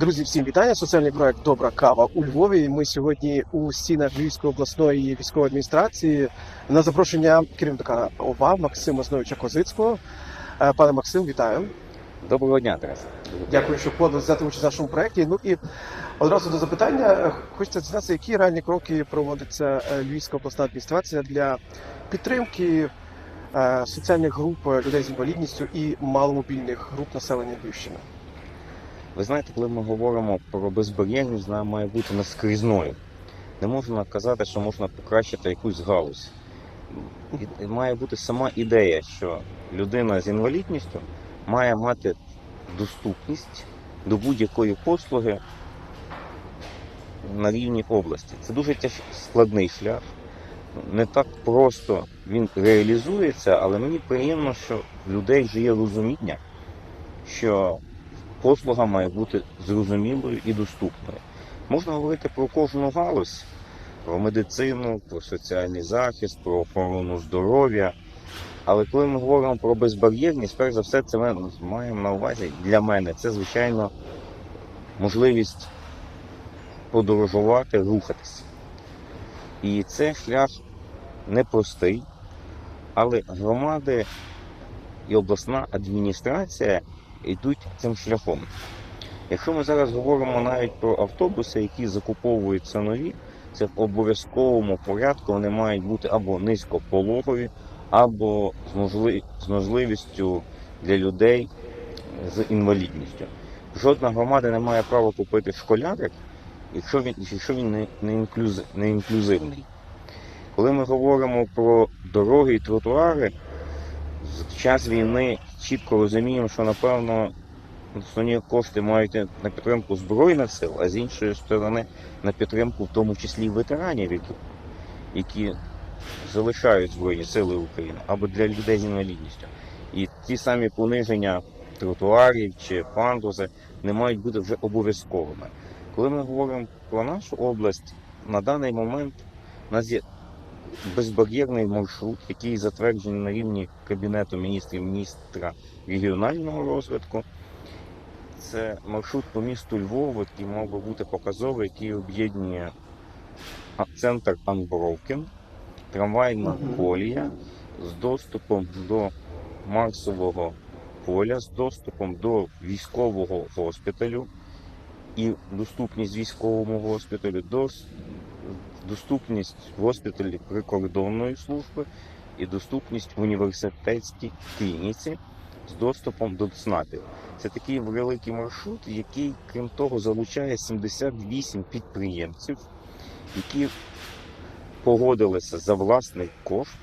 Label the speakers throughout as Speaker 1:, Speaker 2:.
Speaker 1: Друзі, всім вітання. Соціальний проект Добра кава у Львові. Ми сьогодні у стінах Львівської обласної військової адміністрації на запрошення керівника ОВА Максима Зновича Козицького. Е, Пане Максим, вітаю.
Speaker 2: Доброго дня, Тарас.
Speaker 1: Дякую, що подали взяти участь в нашому проєкті. Ну і одразу до запитання. Е, Хочеться дізнатися, які реальні кроки проводиться е, Львівська обласна адміністрація для підтримки соціальних груп людей з інвалідністю і маломобільних груп населення Львівщини.
Speaker 2: Ви знаєте, коли ми говоримо про безбар'єрність, вона має бути наскрізною. Не можна казати, що можна покращити якусь галузь. І- Має бути сама ідея, що людина з інвалідністю має мати доступність до будь-якої послуги на рівні області. Це дуже складний шлях. Не так просто він реалізується, але мені приємно, що в людей вже є розуміння, що послуга має бути зрозумілою і доступною. Можна говорити про кожну галузь, про медицину, про соціальний захист, про охорону здоров'я. Але коли ми говоримо про безбар'єрність, перш за все, це ми маємо на увазі для мене. Це, звичайно, можливість подорожувати, рухатись. І це шлях непростий, але громади і обласна адміністрація йдуть цим шляхом. Якщо ми зараз говоримо навіть про автобуси, які закуповуються нові, це в обов'язковому порядку вони мають бути або низькопологові, або з, можливістю для людей з інвалідністю. Жодна громада не має права купити школярик, якщо він, якщо він не, не, інклюз... не інклюзивний. Коли ми говоримо про дороги і тротуари, в час війни чітко розуміємо, що напевно основні кошти мають на підтримку збройних сил, а з іншої сторони на підтримку, в тому числі ветеранів, які, які залишають Збройні Сили України або для людей з інвалідністю. І ті самі пониження тротуарів чи пандуси не мають бути вже обов'язковими. Коли ми говоримо про нашу область, на даний момент у нас є безбар'єрний маршрут, який затверджений на рівні Кабінету міністрів міністра регіонального розвитку. Це маршрут по місту Львову, який мав би бути показовий, який об'єднує центр Анбровкін, трамвайна колія з доступом до Марсового поля, з доступом до військового госпіталю і доступність військовому госпіталю, до доступність в госпіталі прикордонної служби і доступність в університетській клініці з доступом до ЦНАПів. Це такий великий маршрут, який, крім того, залучає 78 підприємців, які погодилися за власний кошт.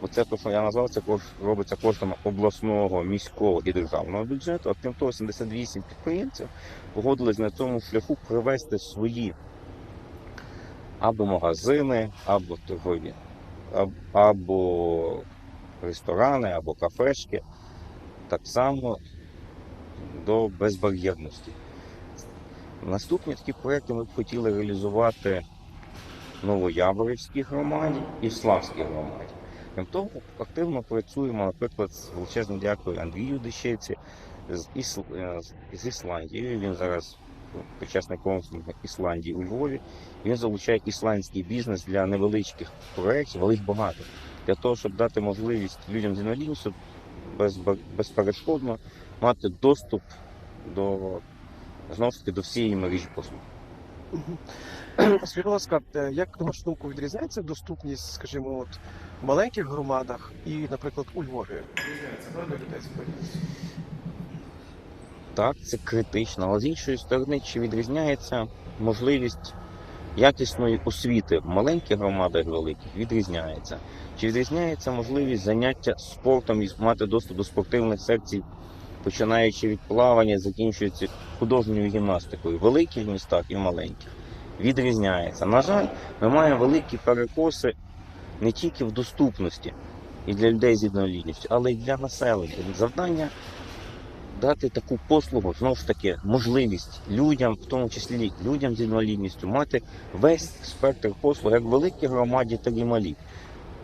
Speaker 2: Оце те, що я назвав, це робиться коштом обласного, міського і державного бюджету. А крім того, 78 підприємців погодились на цьому шляху привести свої або магазини, або торгові, або ресторани, або кафешки, так само до безбар'єрності. Наступні такі проекти ми б хотіли реалізувати в Новояворівській громаді і в Славській громаді. Крім того, активно працюємо, наприклад, з величезним дякую Андрію Дещеці з, е, з Ісландією. Він зараз причасний консул Ісландії у Львові. Він залучає ісландський бізнес для невеличких проєктів, але їх багато. Для того, щоб дати можливість людям з інвалідністю без, безперешкодно мати доступ до знову ж таки до всієї мережі послуг.
Speaker 1: Скажіть, будь ласка, е, як на вашу думку відрізняється доступність, скажімо, от в маленьких громадах і, наприклад, у Львові? Відрізняється правда людей?
Speaker 2: Так, це критично, але з іншої сторони, чи відрізняється можливість якісної освіти в маленьких громадах великих відрізняється. Чи відрізняється можливість заняття спортом і мати доступ до спортивних секцій, починаючи від плавання, закінчуючи художньою гімнастикою в великих містах і маленьких? Відрізняється. На жаль, ми маємо великі перекоси не тільки в доступності і для людей з інвалідністю, але й для населення. Завдання дати таку послугу, знову ж таки, можливість людям, в тому числі людям з інвалідністю, мати весь спектр послуг, як великій громаді, так і малій.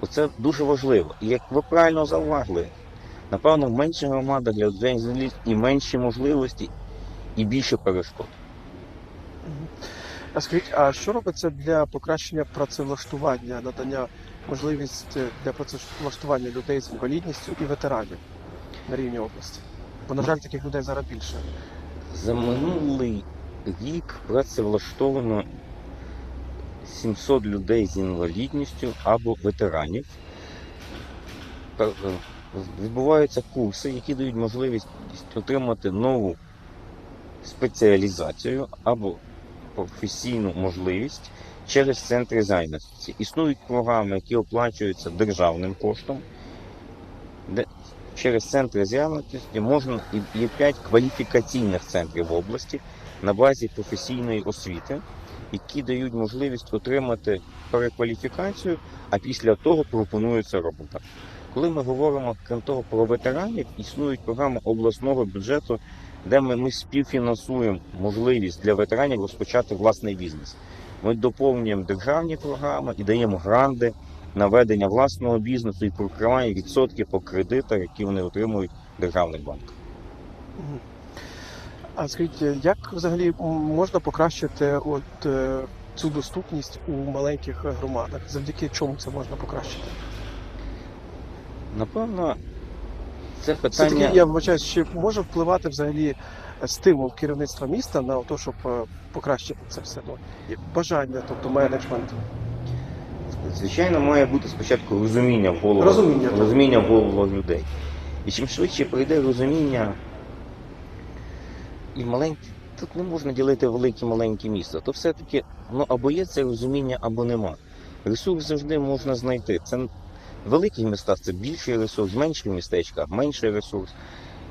Speaker 2: Оце дуже важливо. І як ви правильно зауважили, напевно, в менших громадах для людей з інвалідністю і менші можливості, і більше перешкод.
Speaker 1: А скажіть, а що робиться для покращення працевлаштування, надання можливість для працевлаштування людей з інвалідністю і ветеранів на рівні області? Бо, на жаль, таких людей зараз більше.
Speaker 2: За минулий рік працевлаштовано 700 людей з інвалідністю або ветеранів. Е, Відбуваються курси, які дають можливість отримати нову спеціалізацію або професійну можливість через центри зайнятості. Існують програми, які оплачуються державним коштом, де через центри зайнятості можна є 5 кваліфікаційних центрів в області на базі професійної освіти, які дають можливість отримати перекваліфікацію, а після того пропонується робота. Коли ми говоримо крім того про ветеранів, існують програми обласного бюджету, де ми, ми співфінансуємо можливість для ветеранів розпочати власний бізнес. Ми доповнюємо державні програми і даємо гранди на ведення власного бізнесу і покриваємо відсотки по кредитах, які вони отримують банках.
Speaker 1: Мгм. А скажіть, як взагалі можна покращити от, е, цю доступність у маленьких громадах? Завдяки чому це можна покращити?
Speaker 2: Напевно, це
Speaker 1: Все-таки,
Speaker 2: питання.
Speaker 1: я вибачаюсь, чи може впливати взагалі стимул керівництва міста на те, щоб е, покращити це все? Ну, бажання, тобто менеджмент.
Speaker 2: Звичайно, має бути спочатку розуміння в головах,
Speaker 1: Розуміння,
Speaker 2: розуміння в головах людей. І чим швидше прийде розуміння, і маленькі, тут не можна ділити великі маленькі міста. То все-таки ну, або є це розуміння, або нема. Ресурс завжди можна знайти. Це в великих містах це більший ресурс, в менших містечках менший ресурс.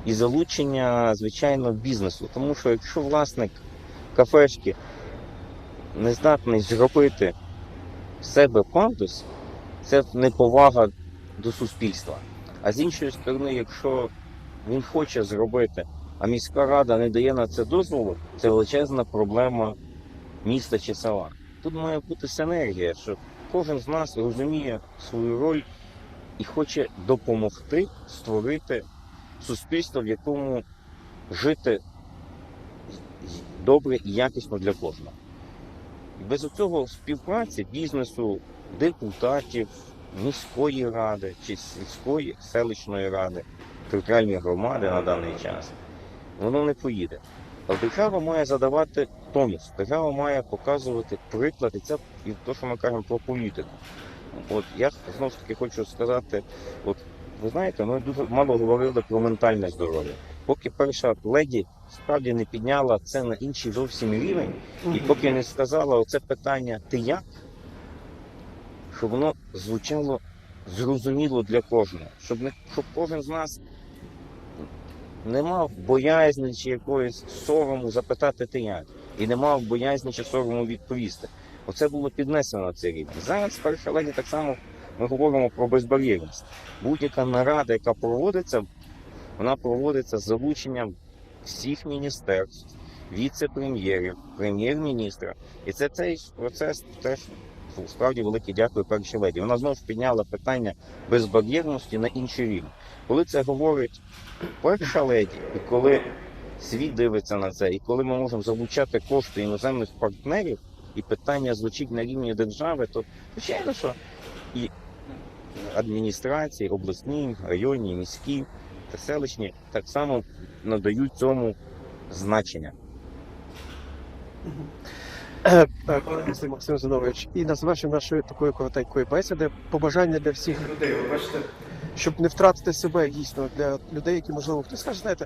Speaker 2: І залучення, звичайно, бізнесу. Тому що якщо власник кафешки не здатний зробити себе пандус, це неповага до суспільства. А з іншої сторони, якщо він хоче зробити, а міська рада не дає на це дозволу, це величезна проблема міста чи села. Тут має бути синергія, що кожен з нас розуміє свою роль і хоче допомогти створити суспільство, в якому жити добре і якісно для кожного. Без цього співпраці бізнесу, депутатів, міської ради чи сільської селищної ради, територіальної громади на даний час, воно не поїде. А держава має задавати тонус, держава має показувати приклад, і це і те, що ми кажемо про політику. От я знову ж таки хочу сказати, от ви знаєте, ми дуже мало говорили про ментальне здоров'я. Поки перша леді справді не підняла це на інший зовсім рівень, і поки не сказала оце питання ти як, щоб воно звучало зрозуміло для кожного, щоб не щоб кожен з нас не мав боязні чи якоїсь сорому запитати ти як, і не мав боязні чи сорому відповісти. Оце було піднесено на цей рівень. Зараз перша леді так само ми говоримо про безбар'єрність. Будь-яка нарада, яка проводиться, вона проводиться з залученням всіх міністерств, віце-прем'єрів, прем'єр-міністра. І це цей процес теж справді велике дякую першій леді. Вона знову підняла питання безбар'єрності на інший рівень. Коли це говорить перша леді, і коли світ дивиться на це, і коли ми можемо залучати кошти іноземних партнерів, і питання звучить на рівні держави, то звичайно, що і адміністрації, обласні, районні, міські та селищні так само надають цьому значення.
Speaker 1: Е, е, Максим Зинович, і на завершення нашої такої коротенької бесіди побажання для всіх людей. Ви бачите, щоб не втратити себе дійсно для людей, які можливо хтось скаже, знаєте,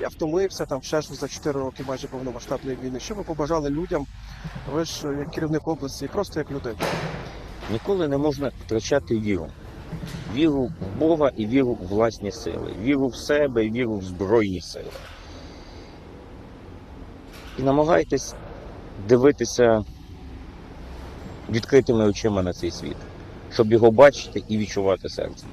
Speaker 1: я втомився там ще ж за 4 роки майже повномасштабної війни. Що ви побажали людям? Ви ж як керівник області, просто як людина.
Speaker 2: Ніколи не можна втрачати віру. Віру в Бога і віру в власні сили, віру в себе і віру в збройні сили. І намагайтесь дивитися відкритими очима на цей світ, щоб його бачити і відчувати серцем.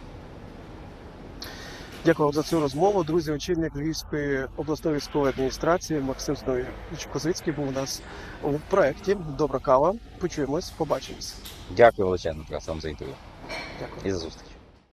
Speaker 1: Дякую вам за цю розмову. Друзі, очільник Львівської обласної військової адміністрації Максим Зинович Козицький був у нас у проєкті Добра кава. Почуємось, побачимось.
Speaker 2: Дякую величезно Тарас, вам за інтерв'ю
Speaker 1: Дякую.
Speaker 2: і за зустріч.